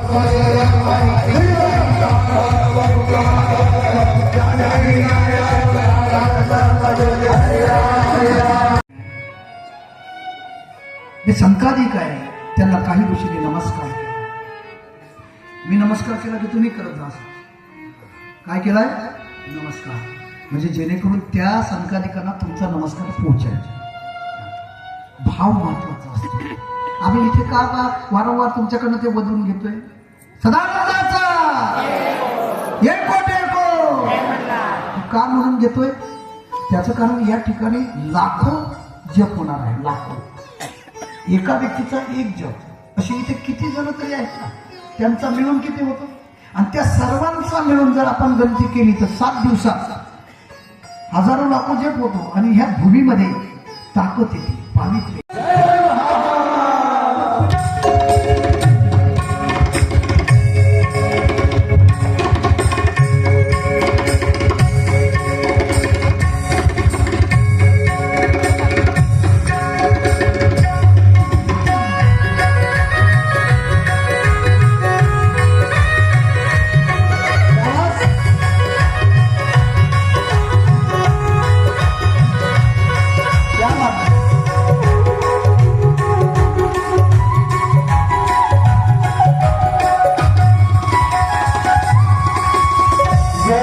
हे संकाधिक आहे. त्यांना काही गोष्टी नमस्कार मी नमस्कार केला की तुम्ही करत जा. काय केलाय? नमस्कार. म्हणजे जेणेकरून त्या संकाधिकांना तुमचा नमस्कार पोहोचायचा. भाव महत्त्वाचा असतो. आम्ही इथे का का वारंवार तुमच्याकडनं ते बदलून घेतोय? सदानंदाचा! एक हो! का म्हणून घेतोय? त्याचं कारण या ठिकाणी लाखो जप होणार आहे लाखो. एका व्यक्तीचा एक जप. असे इथे किती जण तरी आहेत ना त्यांचा मिळून किती होतो? आणि त्या सर्वांचा मिळून जर आपण गणती केली तर सात दिवसात हजारो लाखो जप होतो आणि ह्या भूमीमध्ये ताकद येते पावित्र्य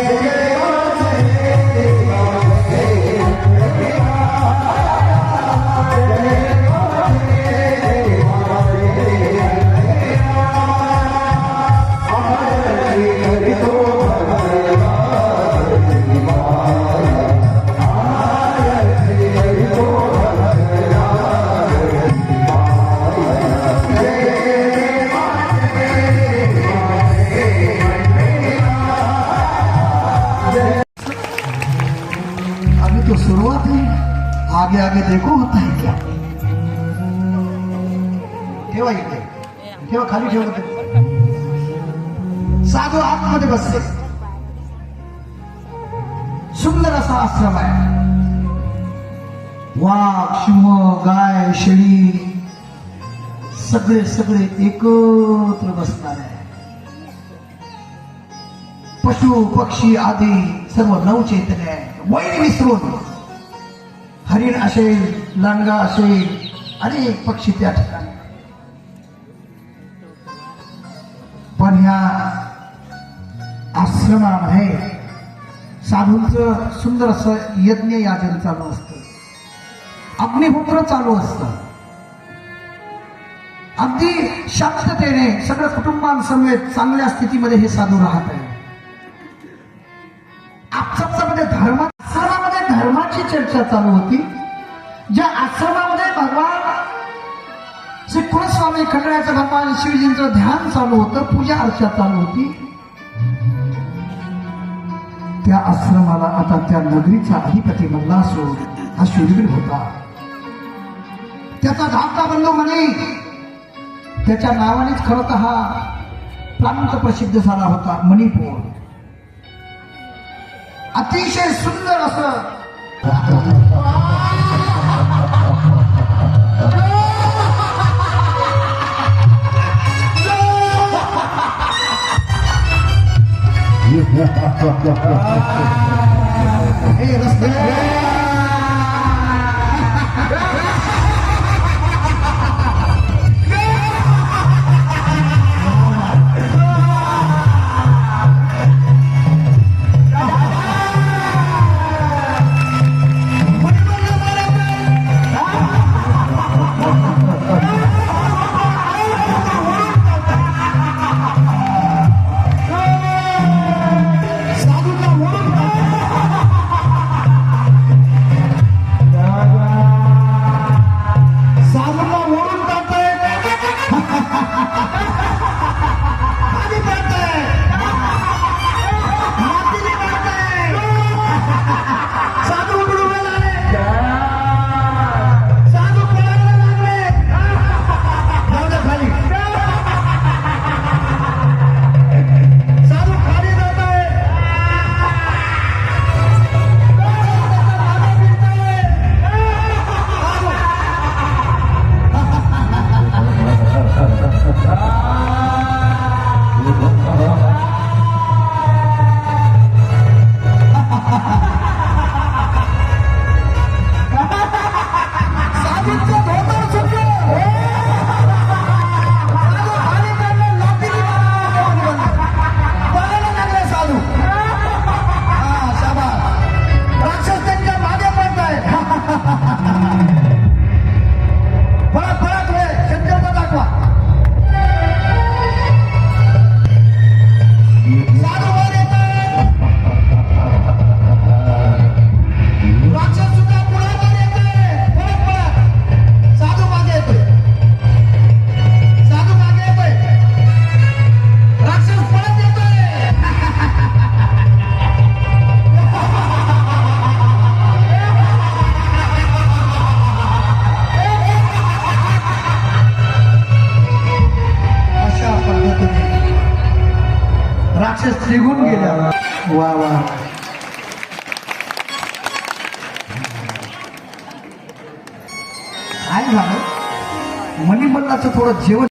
Yeah. आगे आगे देखो होता है क्या ठेवा इकडे ठेवा खाली ठेवा साधू आतमध्ये बसले. सुंदर असा आश्रम आहे. वाघ शिंह गाय शेळी सगळे सगळे एकत्र बसणार आहे. पशु पक्षी आदी सर्व नवचैतन्य आहे. वैर विसरून. हरिण असेल लांडगा असेल अनेक पक्षी त्या ठिकाणी. पण ह्या आश्रमामध्ये साधूंचं सुंदर असं यज्ञ याजन चालू असतं. अग्निहोत्र चालू असतं. अगदी शांततेने सगळं कुटुंबांसमवेत चांगल्या स्थितीमध्ये हे साधू राहत आहे चर्चा चालू होती. ज्या आश्रमामध्ये भगवान श्री कुलस्वामी खंडरायाचं भगवान शिवजींचं ध्यान चालू होतं पूजा अर्चा चालू होती. त्या आश्रमाला आता त्या नगरीचा अधिपती मल्लासूर हा शूरवीर होता. त्याचा धाकटा बंधू म्हणे त्याच्या नावानेच खरं तर हा प्रांत प्रसिद्ध झाला होता मणिपूर. अतिशय सुंदर असं Ah, hey, let's वा वा. काय झालं? मणिमल्लाचं थोडं जेवण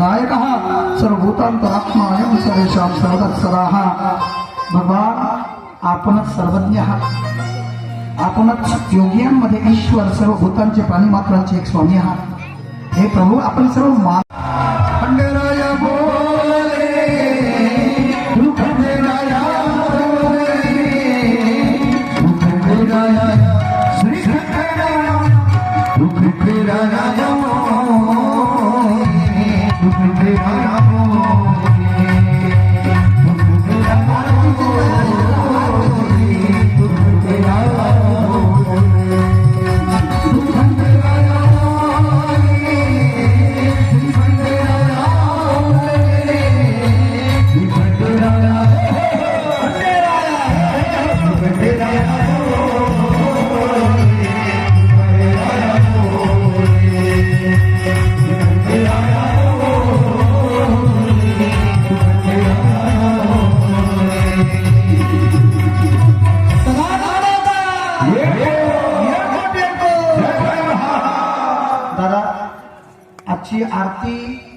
नायक सर्वभूतांतरात्मा अयम सर्वेषां सर्वतत्सराः। भगवान आपणच सर्वज्ञ। आहात आपणच योगियांमध्ये ईश्वर सर्व भूतांचे प्राणीमात्रांचे एक स्वामी आहात हे प्रभू आपण सर्व मान खंडेराय श्री arci arti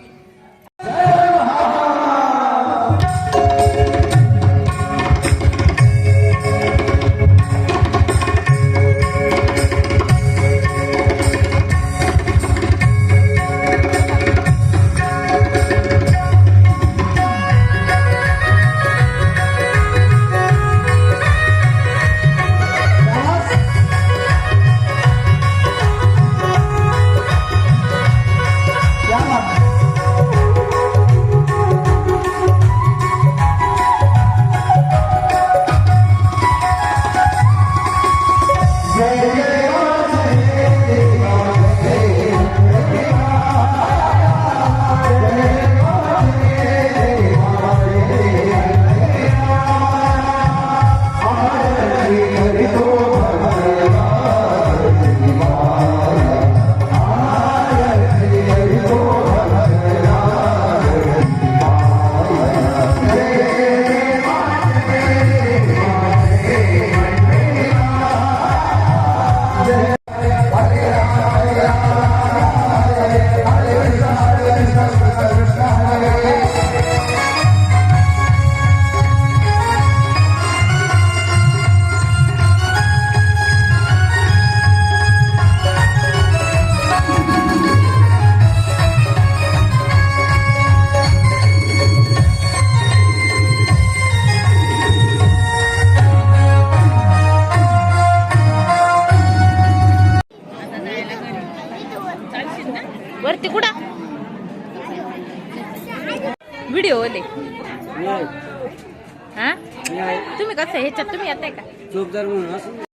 चोपदार म्हणून असं